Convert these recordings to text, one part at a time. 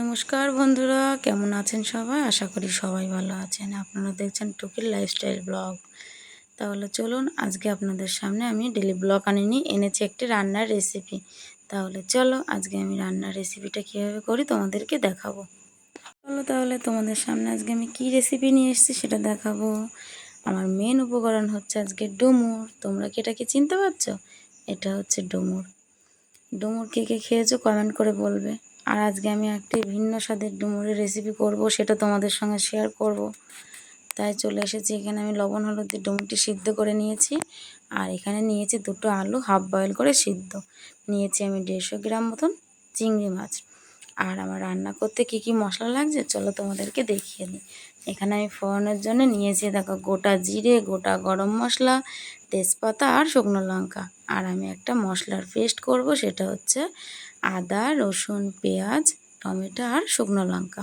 নমস্কার বন্ধুরা, কেমন আছেন সবাই? আশা করি সবাই ভালো আছেন। আপনারা দেখছেন টুকির লাইফস্টাইল ব্লগ তাহলে চলুন, আজকে আপনাদের সামনে আমি ডেলি ব্লগ আনিনি এনেছি একটি রান্নার রেসিপি তাহলে চলো, আজকে আমি রান্নার রেসিপিটা কীভাবে করি তোমাদেরকে দেখাবো। চলো তাহলে তোমাদের সামনে আজকে আমি কি রেসিপি নিয়ে এসেছি সেটা দেখাবো। আমার মেন উপকরণ হচ্ছে আজকে ডুমুর। তোমরা কি এটাকে চিনতে পারছ? এটা হচ্ছে ডুমুর। ডুমুর কে কে খেয়েছো কমেন্ট করে বলবে। আর আজকে আমি একটি ভিন্ন স্বাদের ডুমুরের রেসিপি করব, সেটা তোমাদের সঙ্গে শেয়ার করব। তাই চলে এসেছি, এখানে আমি লবণ হলুদের ডুমুরটি সিদ্ধ করে নিয়েছি। আর এখানে নিয়েছি দুটো আলু হাফ বয়েল করে সিদ্ধ। নিয়েছি আমি দেড়শো গ্রাম মতন চিংড়ি মাছ। আর আমার রান্না করতে কি কি মশলা লাগছে, চলো তোমাদেরকে দেখিয়ে দিই। এখানে আমি ফোড়নের জন্য নিয়েছি দেখো গোটা জিরে, গোটা গরম মশলা, তেজপাতা আর শুকনো লঙ্কা। আর আমি একটা মশলার পেস্ট করব, সেটা হচ্ছে আদা, রসুন, পেঁয়াজ, টমেটো আর শুকনো লঙ্কা।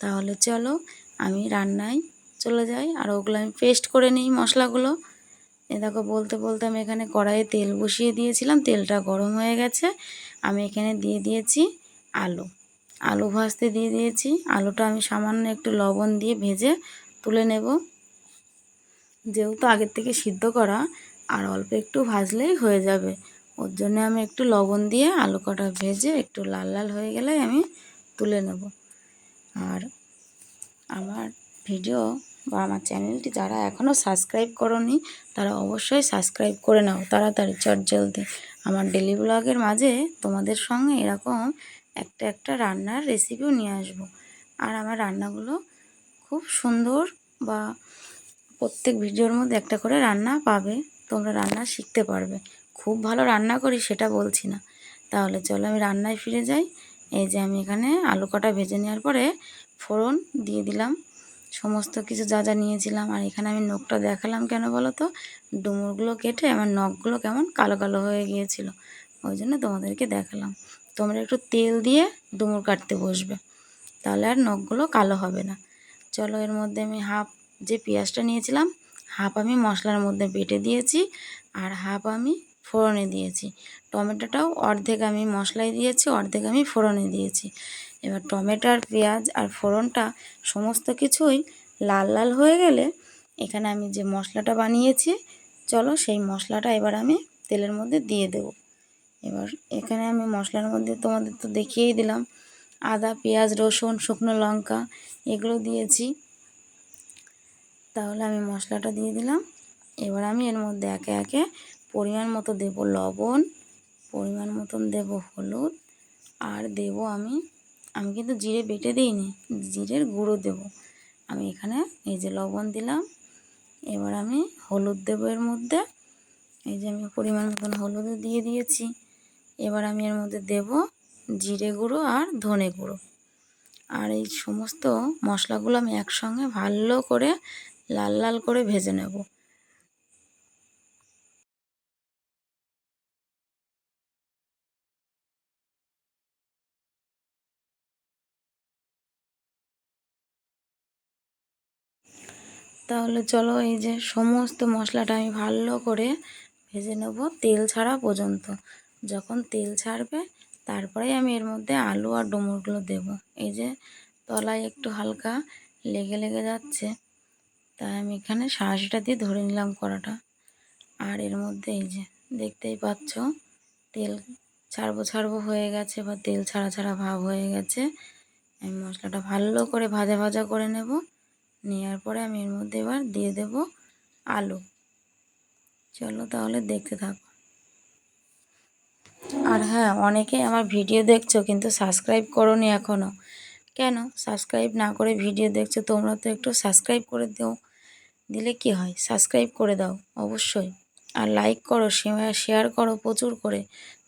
তাহলে চলো আমি রান্নায় চলে যাই, আর ওগুলো আমি পেস্ট করে নিই মশলাগুলো। এ দেখো বলতে বলতে আমি এখানে কড়াইয়ে তেল বসিয়ে দিয়েছিলাম, তেলটা গরম হয়ে গেছে। আমি এখানে দিয়ে দিয়েছি আলু। আলু ভাজতে দিয়ে দিয়েছি। আলুটা আমি সামান্য একটু লবণ দিয়ে ভেজে তুলে নেব। যেহেতু আগের থেকে সিদ্ধ করা, আর অল্প একটু ভাজলেই হয়ে যাবে। ওর জন্য আমি একটু লবণ দিয়ে আলু কটা ভেজে একটু লাল লাল হয়ে গেলে আমি তুলে নেব। আর আমার ভিডিও বা আমার চ্যানেলটি যারা এখনও সাবস্ক্রাইব করনি, তারা অবশ্যই সাবস্ক্রাইব করে নাও তাড়াতাড়ি, চট জলদি। আমার ডেলি ব্লগের মাঝে তোমাদের সঙ্গে এরকম একটা একটা রান্নার রেসিপিও নিয়ে আসব। আর আমার রান্নাগুলো খুব সুন্দর বা প্রত্যেক ভিডিওর মধ্যে একটা করে রান্না পাবে, তোমরা রান্না শিখতে পারবে। খুব ভালো রান্না করি সেটা বলছি না। তাহলে চলো আমি রান্নায় ফিরে যাই। এই যে আমি এখানে আলু কটা ভেজে নেওয়ার পরে ফোড়ন দিয়ে দিলাম। সমস্ত কিছু যা যা নিয়েছিলাম, আর এখানে আমি নখটা দেখালাম কেন বলো তো ডুমুরগুলো কেটে আমার নখগুলো কেমন কালো কালো হয়ে গিয়েছিল। ওই জন্য তোমাদেরকে দেখালাম। তোমরা একটু তেল দিয়ে ডুমুর কাটতে বসবে। তাহলে আর নখগুলো কালো হবে না। চলো এর মধ্যে আমি হাফ যে পেঁয়াজটা নিয়েছিলাম, হাফ আমি মশলার মধ্যে বেটে দিয়েছি আর হাফ আমি ফোড়নে দিয়েছি। টমেটোটাও অর্ধেক আমি মশলায় দিয়েছি, অর্ধেক আমি ফোড়নে দিয়েছি। এবার টমেটো আর পেঁয়াজ আর ফোড়নটা সমস্ত কিছুই লাল লাল হয়ে গেলে এখানে আমি যে মশলাটা বানিয়েছি, চলো সেই মশলাটা এবার আমি তেলের মধ্যে দিয়ে দেব। এবার এখানে আমি মশলার মধ্যে তোমাদের তো দেখিয়েই দিলাম। আদা, পেঁয়াজ, রসুন, শুকনো লঙ্কা, এগুলো দিয়েছি। তাহলে আমি মশলাটা দিয়ে দিলাম। এবার আমি এর মধ্যে একে একে পরিমাণ মতো দেব লবণ, পরিমাণ মতন দেব হলুদ, আর দেব আমি আমি কিন্তু জিরে বেটে দিইনি, জিরের গুঁড়ো দেব। আমি এখানে এই যে লবণ দিলাম। এবার আমি হলুদ দেবো এর মধ্যে। এই যে আমি পরিমাণ মতন হলুদও দিয়ে দিয়েছি। এবার আমি এর মধ্যে দেব জিরে গুঁড়ো আর ধনে গুঁড়ো। আর এই সমস্ত মশলাগুলো আমি একসঙ্গে ভালো করে লাল লাল করে ভেজে নেব। তাহলে চলো এই যে সমস্ত মশলাটা আমি ভালো করে ভেজে নেব তেল ছাড়া পর্যন্ত। যখন তেল ছাড়বে, তারপরে আমি এর মধ্যে আলু আর ডুমুরগুলো দেব। এই যে তলায় একটু হালকা লেগে লেগে যাচ্ছে, তাই আমি এখানে সাঁড়াশিটা দিয়ে ধরে নিলাম কড়াটা। আর এর মধ্যে এই যে দেখতেই পাচ্ছ, তেল ছাড়বো ছাড়বো হয়ে গেছে বা তেল ছাড়া ছাড়া ভাব হয়ে গেছে। আমি মশলাটা ভালো করে ভাজা ভাজা করে নেব। নেওয়ার পরে আমি এর মধ্যে এবার দিয়ে দেব আলু। চলো তাহলে দেখতে থাকো। আর হ্যাঁ অনেকে আমার ভিডিও দেখছ কিন্তু সাবস্ক্রাইব করো নি এখনও কেন? সাবস্ক্রাইব না করে ভিডিও দেখছ, তোমরা তো একটু সাবস্ক্রাইব করে দাও। দিলে কি হয়? সাবস্ক্রাইব করে দাও, অবশ্যই। আর লাইক করো শেয়ার করো প্রচুর করে,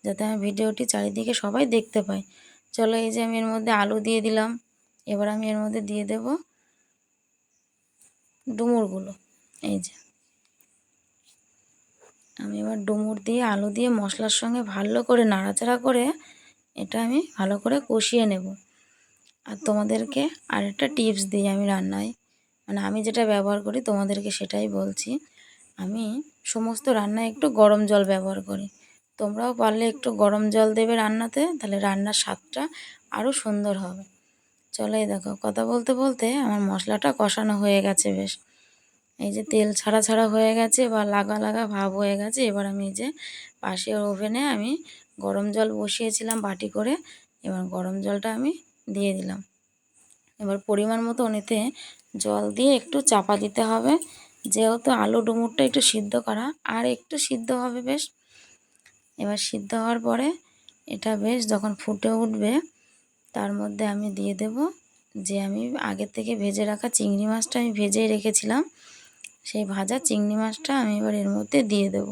যাতে আমি ভিডিওটি চারিদিকে সবাই দেখতে পাই চলো এই যে আমি এর মধ্যে আলু দিয়ে দিলাম। এবার আমি এর মধ্যে দিয়ে দেব ডুমুরগুলো। এই যে। আমি এবার ডুমুর দিয়ে আলু দিয়ে মশলার সঙ্গে ভালো করে নাড়াচাড়া করে এটা আমি ভালো করে কষিয়ে নেব। আর তোমাদেরকে আরেকটা টিপস দিই আমি রান্নায়। মানে আমি যেটা ব্যবহার করি, তোমাদেরকে সেটাই বলছি। আমি সমস্ত রান্নায় একটু গরম জল ব্যবহার করি। তোমরাও পারলে একটু গরম জল দেবে রান্নাতে, তাহলে রান্নার স্বাদটা আরও সুন্দর হবে। চলো দেখো, কথা বলতে বলতে আমার মশলাটা কষানো হয়ে গেছে বেশ। এই যে তেল ছাড়া ছাড়া হয়ে গেছে বা লাগা লাগা ভাব হয়ে গেছে, এবার আমি এই যে পাশের ওভেনে আমি গরম জল বসিয়েছিলাম বাটি করে, এবার গরম জলটা আমি দিয়ে দিলাম। এবার পরিমাণ মতো এতে জল দিয়ে একটু চাপা দিতে হবে, যেহেতু আলু ডুমুরটা একটু সিদ্ধ করা, আর একটু সিদ্ধ হবে বেশ। এবার সিদ্ধ হওয়ার পরে এটা বেশ যখন ফুটে উঠবে, তার মধ্যে আমি দিয়ে দেব যে আমি আগে থেকে ভেজে রাখা চিংড়ি মাছটা আমি ভেজেই রেখেছিলাম। সেই ভাজা চিংড়ি মাছটা আমি এবার এর মধ্যে দিয়ে দেব।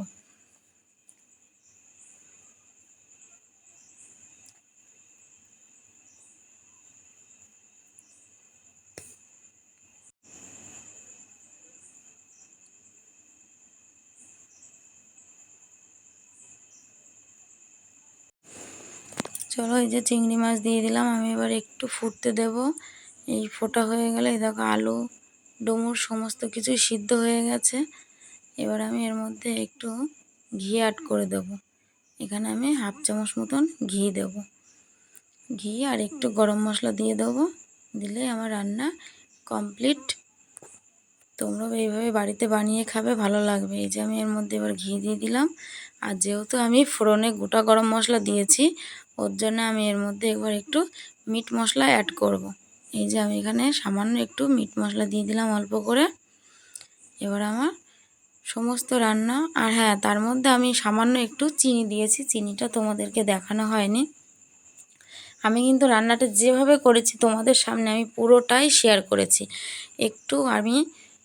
চলো এই যে চিংড়ি মাছ দিয়ে দিলাম, আমি এবার একটু ফুটতে দেব। এই ফোটা হয়ে গেলে, এই দেখো আলু ডুমুর সমস্ত কিছুই সিদ্ধ হয়ে গেছে। এবার আমি এর মধ্যে একটু ঘি অ্যাড করে দেব। এখানে আমি হাফ চামচ মতন ঘি দেব। ঘি আর একটু গরম মশলা দিয়ে দেবো। দিলেই আমার রান্না কমপ্লিট তোমরাও এইভাবে বাড়িতে বানিয়ে খাবে, ভালো লাগবে। এই যে আমি এর মধ্যে এবার ঘি দিয়ে দিলাম। আর যেহেতু আমি ফোড়নে গোটা গরম মশলা দিয়েছি, ওর জন্য আমি এর মধ্যে একবার একটু মিট মশলা অ্যাড করব। এই যে আমি এখানে সামান্য একটু মিট মশলা দিয়ে দিলাম অল্প করে। এবার আমার সমস্ত রান্না, আর হ্যাঁ তার মধ্যে আমি সামান্য একটু চিনি দিয়েছি, চিনিটা তোমাদেরকে দেখানো হয়নি। আমি কিন্তু রান্নাটা যেভাবে করেছি তোমাদের সামনে আমি পুরোটাই শেয়ার করেছি। একটু আমি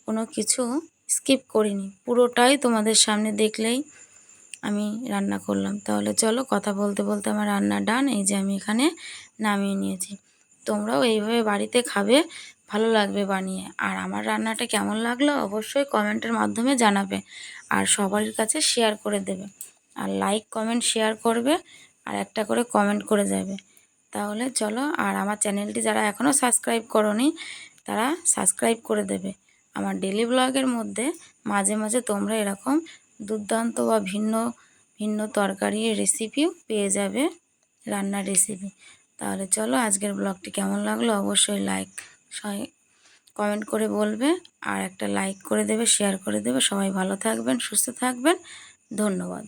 কোনো কিছু স্কিপ করিনি, পুরোটাই তোমাদের সামনে দেখলেই আমি রান্না করলাম। তাহলে চলো কথা বলতে বলতে আমার রান্না ডান এই যে আমি এখানে নামিয়ে নিয়েছি। তোমরাও এইভাবে বাড়িতে খাবে, ভালো লাগবে বানিয়ে। আর আমার রান্নাটা কেমন লাগল অবশ্যই কমেন্টের মাধ্যমে জানাবে আর সবার কাছে শেয়ার করে দেবে। আর লাইক, কমেন্ট, শেয়ার করবে আর একটা করে কমেন্ট করে যাবে। তাহলে চলো, আর আমার চ্যানেলটি যারা এখনও সাবস্ক্রাইব করনি, তারা সাবস্ক্রাইব করে দেবে। আমার ডেলি ব্লগের মধ্যে মাঝে মাঝে তোমরা এরকম দুর্দান্ত বা ভিন্ন ভিন্ন তরকারির রেসিপিও পেয়ে যাবে রান্নার রেসিপি তাহলে চলো আজকের ব্লগটি কেমন লাগল অবশ্যই লাইক সবাই কমেন্ট করে বলবে আর একটা লাইক করে দেবে শেয়ার করে দেবে। সবাই ভালো থাকবেন, সুস্থ থাকবেন। ধন্যবাদ।